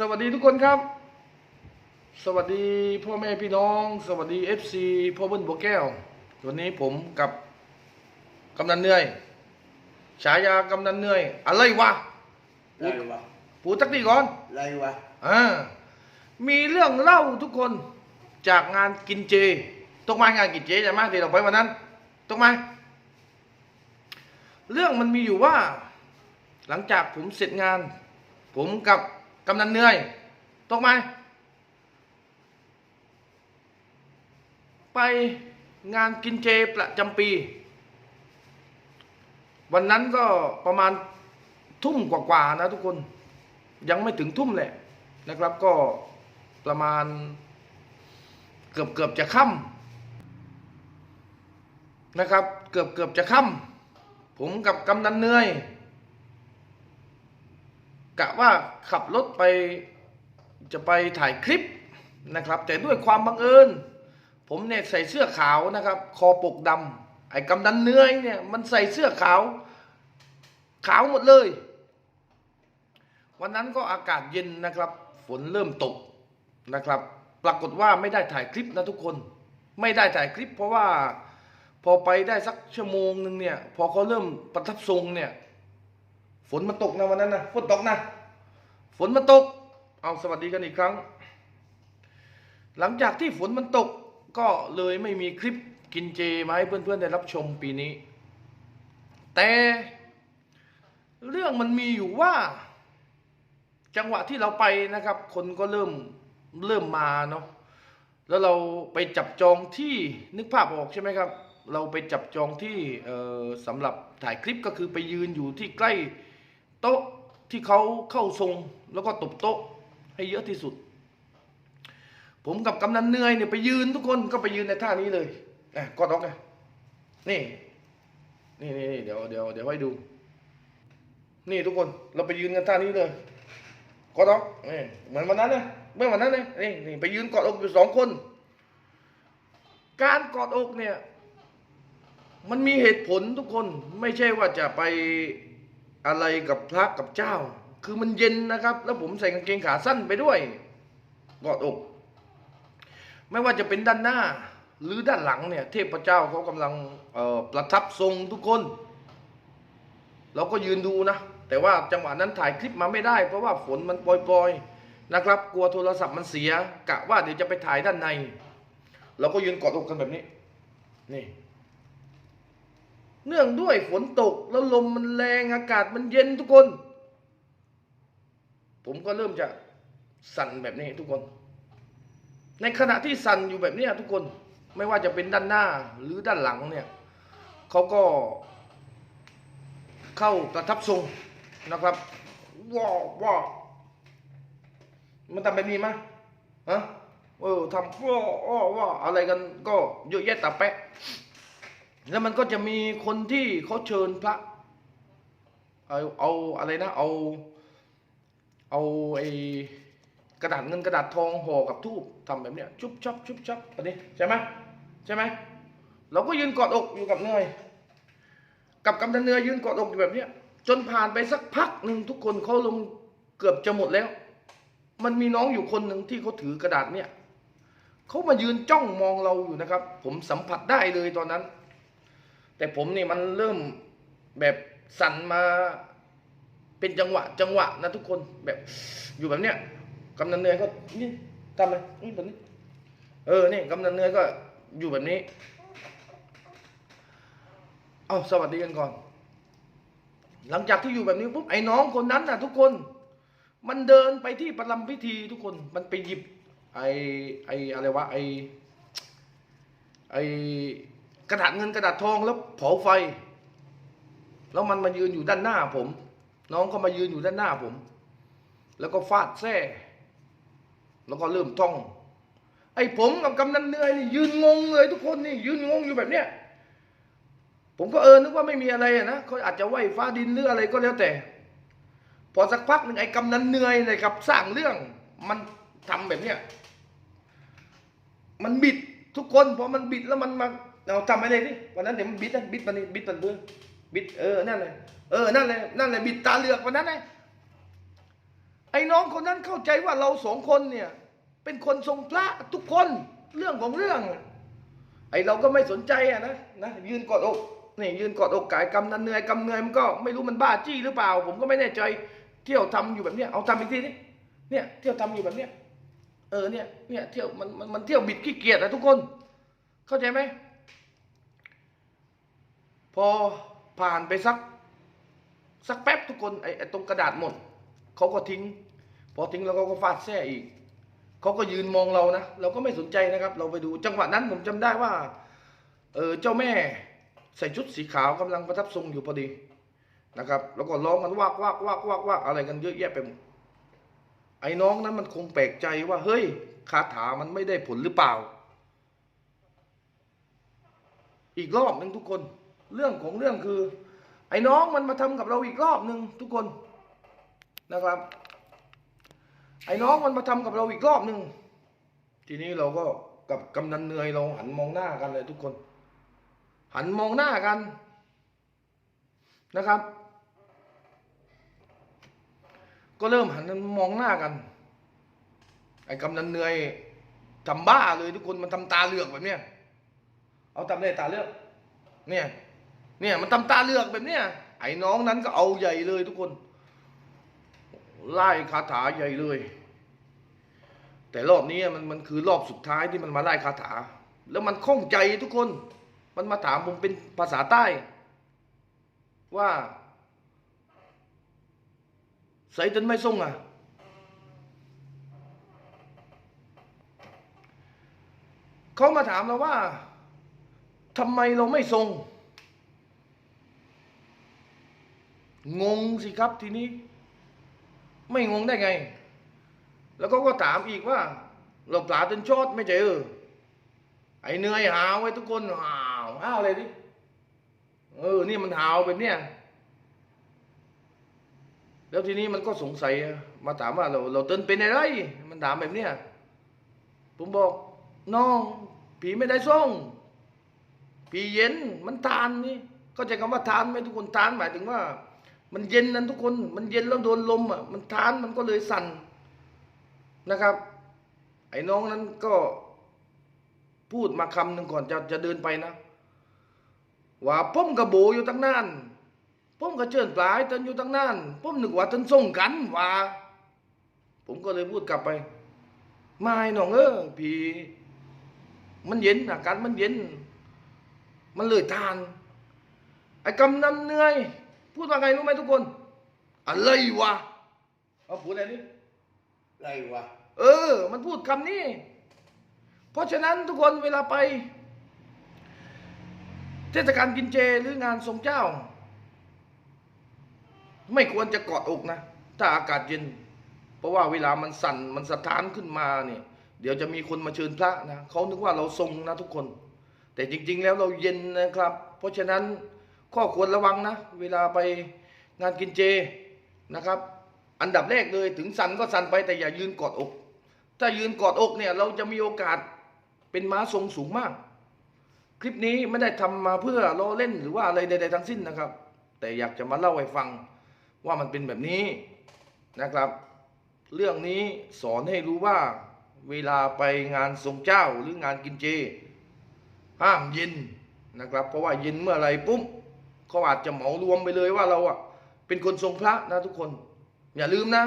สวัสดีทุกคนครับ สวัสดีพ่อแม่พี่น้อง สวัสดีเอฟซีพ่อเบิ้ลบัวแก้ว วันนี้ผมกับกำนันเหนื่อย ฉายากำนันเหนื่อย อะไรวะอะไรวะปูตักดีก่อนอะไรวะอ่ามีเรื่องเล่าทุกคนจากงานกินเจตกมางานกินเจใช่ไหมที่เราไปวันนั้นตกมาเรื่องมันมีอยู่ว่า หลังจากผมเสร็จงาน ผมกับ กำนันเหนื่อย ตกไหม ไปงานกินเจประจำปี วันนั้นก็ประมาณทุ่มกว่าๆนะทุกคน ยังไม่ถึงทุ่มแหละนะครับก็ประมาณเกือบเกือบจะค่ำนะครับ เกือบเกือบจะค่ำผมกับกำนันเหนื่อย กะว่าขับรถไปจะไปถ่ายคลิปนะครับ แต่ด้วยความบังเอิญ ผมเนี่ยใส่เสื้อขาวนะครับ คอปกดำไอ้กำนันเนื่อเนี่ยมันใส่เสื้อขาว ขาวหมดเลย วันนั้นก็อากาศเย็นนะครับ ฝนเริ่มตกนะครับ ปรากฏว่าไม่ได้ถ่ายคลิปนะทุกคน ไม่ได้ถ่ายคลิป เพราะว่าพอไปได้สักชั่วโมงหนึ่งเนี่ย พอเขาเริ่มประทับทรงเนี่ย ฝนมันตกนะวันนั้นนะฝนตกนะ ฝนมันตก เอาสวัสดีกันอีกครั้ง หลังจากที่ฝนมันตกก็เลยไม่มีคลิปกินเจมาให้เพื่อนๆได้รับชมปีนี้ แต่เรื่องมันมีอยู่ว่า จังหวะที่เราไปนะครับ คนก็เริ่มเริ่มมาเนาะแล้วเราไปจับจองที่นึกภาพออกใช่ไหมครับ เราไปจับจองที่สำหรับถ่ายคลิปก็คือไปยืนอยู่ที่ใกล้ โต๊ะที่เขาเข้าทรงแล้วก็ตบโต๊ะให้เยอะที่สุด ผมกับกำนันเหนื่อยเนี่ยไปยืนทุกคนก็ไปยืนในท่านี้เลยอะกอดอกไงนี่นี่นี่นี่เดี๋ยวเดี๋ยวเดี๋ยวให้ดู นี่ทุกคนเราไปยืนกันท่านี้เลยกอดอกนี่เหมือนวันนั้นเลยเมื่อวันนั้นเลยนี่นี่ไปยืนกอดอกอยู่สองคน การกอดอกเนี่ย มันมีเหตุผลทุกคนไม่ใช่ว่าจะไป อะไรกับพระกับเจ้า คือมันเย็นนะครับ แล้วผมใส่กางเกงขาสั้นไปด้วยกอดอก ไม่ว่าจะเป็นด้านหน้า หรือด้านหลังเนี่ย เทพเจ้าเขากำลังประทับทรงทุกคน เราก็ยืนดูนะ แต่ว่าจังหวะนั้นถ่ายคลิปมาไม่ได้ เพราะว่าฝนมันปล่อยๆนะครับ กลัวโทรศัพท์มันเสียกะว่าเดี๋ยวจะไปถ่ายด้านใน เราก็ยืนกอดอกกันแบบนี้ นี่ เนื่องด้วยฝนตกแล้วลมมันแรงอากาศมันเย็นทุกคน ผมก็เริ่มจะสั่นแบบนี้ทุกคน ในขณะที่สั่นอยู่แบบนี้ทุกคนไม่ว่าจะเป็นด้านหน้าหรือด้านหลังเนี่ยเขาก็เข้าประทับทรงนะครับว้าวว้าวมันทำแบบนี้ไหมฮะเออทำว้าวว้าวว้าวอะไรกันก็เยอะแยะตาแปะ แล้วมันก็จะมีคนที่เขาเชิญพระ เอาเอาอะไรนะ เอา เอาไอ้กระดาษเงินกระดาษทองห่อกับทูบทำแบบเนี้ยชุบชับชุบชับอันนี้ใช่ไหมใช่ไหมเราก็ยืนกอดอกอยู่กับเนยกับกำนันเนื้อยืนกอดอกอยู่แบบเนี้ยจนผ่านไปสักพักหนึ่งทุกคนเขาลงเกือบจะหมดแล้ว มันมีน้องอยู่คนหนึ่งที่เขาถือกระดาษเนี่ยเขามายืนจ้องมองเราอยู่นะครับ ผมสัมผัสได้เลยตอนนั้น แต่ผมนี่มันเริ่มแบบสั่นมาเป็นจังหวะ จังหวะนะทุกคนแบบอยู่แบบเนี้ยกำนันเนยก็นี่ทำไมนี่แบบนี้ เออนี่กำนันเนยก็อยู่แบบนี้เอาสวัสดีกันก่อน หลังจากที่อยู่แบบนี้ปุ๊บไอ้น้องคนนั้นน่ะทุกคน มันเดินไปที่ประลำพิธีทุกคนมันไปหยิบ ไอ้ไอ้อะไรวะไอ้ไอ้ กระดาษเงินกระดาษทองแล้วเผาไฟ แล้วมันมายืนอยู่ด้านหน้าผม น้องก็มายืนอยู่ด้านหน้าผม แล้วก็ฟาดแส้แล้วก็เริ่มท่อง ไอ้ผมกับกำนันเนยนี่ยืนงงเลยทุกคนนี่ยืนงงอยู่แบบเนี้ยผมก็เออนึกว่าไม่มีอะไรนะเขาอาจจะไหวฟ้าดินหรืออะไรก็แล้วแต่ พอสักพักหนึ่งไอ้กำนันเหนื่อยเลยครับ สร้างเรื่องมันทำแบบเนี้ยมันบิดทุกคนพอมันบิดแล้วมันมา เราทำอะไรนี่วันนั้นเดี๋ยวมันบิดนะบิดมันนี่บิดมันเพื่อบิดเออนั่นเลยเออนั่นเลยนั่นเลยบิดตาเหลือกวันนั้นเลยไอ้น้องคนนั้นเข้าใจว่าเราสองคนเนี่ย เป็นคนทรงพระทุกคนเรื่องของเรื่อง ไอ้เราก็ไม่สนใจอะนะนะยืนกอดอกนี่ยืนกอดอกกายกำนันเหนื่อยกำเหนื่อยมันก็ไม่รู้มันบ้าจี้หรือเปล่า ผมก็ไม่แน่ใจ เที่ยวทำอยู่แบบเนี้ยเอาทำอีกทีนี่เนี่ยเที่ยวทำอยู่แบบเนี้ยเออเนี่ยเนี่ยเที่ยวมันมันมันเที่ยวบิดขี้เกียจอะทุกคน เข้าใจไหม พอผ่านไปสักสักแป๊บทุกคนไอ้ตรงกระดาษหมดเขาก็ทิ้ง พอทิ้งแล้วเขาก็ฟาดแส้อีกเขาก็ยืนมองเรานะ เราก็ไม่สนใจนะครับ เราไปดูจังหวะนั้นผมจำได้ว่า เออเจ้าแม่ใส่ชุดสีขาวกำลังประทับทรงอยู่พอดีนะครับ แล้วก็ร้องกันวักวักวักวักวักอะไรกันเยอะแยะไปหมดไอ้น้องนั้นมันคงแปลกใจว่าเฮ้ยคาถามันไม่ได้ผลหรือเปล่า อีกรอบหนึ่งทุกคน เรื่องของเรื่องคือ ไอ้น้องมันมาทำกับเราอีกรอบหนึ่งทุกคนนะครับ ไอ้น้องมันมาทำกับเราอีกรอบหนึ่งทีนี้เราก็กับกำนันเหนื่อยเราหันมองหน้ากันเลยทุกคน หันมองหน้ากันนะครับ ก็เริ่มหันมองหน้ากัน ไอ้กำนันเหนื่อยทำบ้าเลยทุกคนมันทำตาเหลือกแบบเนี้ยเอาทำได้ตาเหลือกเนี่ย เนี่ยมันทำตาเลือกแบบเนี้ยไอ้น้องนั้นก็เอาใหญ่เลยทุกคนไล่คาถาใหญ่เลย แต่รอบนี้มันมันคือรอบสุดท้ายที่มันมาไล่คาถา แล้วมันข้องใจทุกคน มันมาถามผมเป็นภาษาใต้ ว่าใส่จนไม่ส่งอะเขามาถามเราว่าทำไมเราไม่ส่ง งงสิครับทีนี้ ไม่งงได้ไง แล้วก็ก็ถามอีกว่าเราปลาจนชดไม่ใช่เออไอเนื่อยหาวไว้ทุกคนหาวหาวอะไรดิเออนี่มันหาวแบบเนี้ยแล้วทีนี้มันก็สงสัยมาถามว่าเราเราเต้นเป็นอะไร มันถามแบบเนี้ยผมบอกน้อง ผีไม่ได้ส่งผีเย็นมันทานนี่ก็ใจคำว่าทานไหมทุกคนทานหมายถึงว่า มันเย็นนั้นทุกคน มันเย็นแล้วโดนลมอะ มันทานมันก็เลยสั่นนะครับ ไอ้น้องนั้นก็พูดมาคำหนึ่งก่อนจะจะเดินไปนะว่าพ่มกระโบอยู่ตั้งนานพ่มกระเจิญปลายต้นอยู่ตั้งนานพ่มหนึกว่าต้นส่งกันว่าผมก็เลยพูดกลับไป ไม่น้องเออพี่ มันเย็นอาการมันเย็น มันเลยทาน ไอ้กำนันเหนื่อย พูดว่าไงรู้ไหมทุกคน อะไรวะเอาพูดอะไรนี่อะไรวะเออ มันพูดคำนี้ เพราะฉะนั้นทุกคนเวลาไป เทศกาลกินเจหรืองานทรงเจ้า ไม่ควรจะกอดอกนะ ถ้าอากาศเย็น เพราะว่าเวลามันสั่นมันสะท้านขึ้นมาเนี่ย เดี๋ยวจะมีคนมาเชิญพระนะเขานึกว่าเราทรงนะทุกคน แต่จริง ๆ แล้วเราเย็นนะครับ เพราะฉะนั้น ข้อควรระวังนะ เวลาไปงานกินเจนะครับ อันดับแรกเลยถึงสั่นก็สั่นไปแต่อย่ายืนกอดอก ถ้ายืนกอดอกเนี่ยเราจะมีโอกาสเป็นม้าทรงสูงมาก คลิปนี้ไม่ได้ทำมาเพื่อล้อเล่นหรือว่าอะไรใดๆทั้งสิ้นนะครับ แต่อยากจะมาเล่าให้ฟังว่ามันเป็นแบบนี้นะครับ เรื่องนี้สอนให้รู้ว่าเวลาไปงานทรงเจ้าหรืองานกินเจ ห้ามเย็นนะครับ เพราะว่าเย็นเมื่อไรปุ๊บ เขาอาจจะเหมารวมไปเลยว่าเราอะเป็นคนทรงพระนะทุกคน อย่าลืมนะ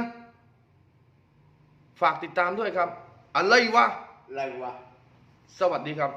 ฝากติดตามด้วยครับ อะไรวะอะไรวะ สวัสดีครับ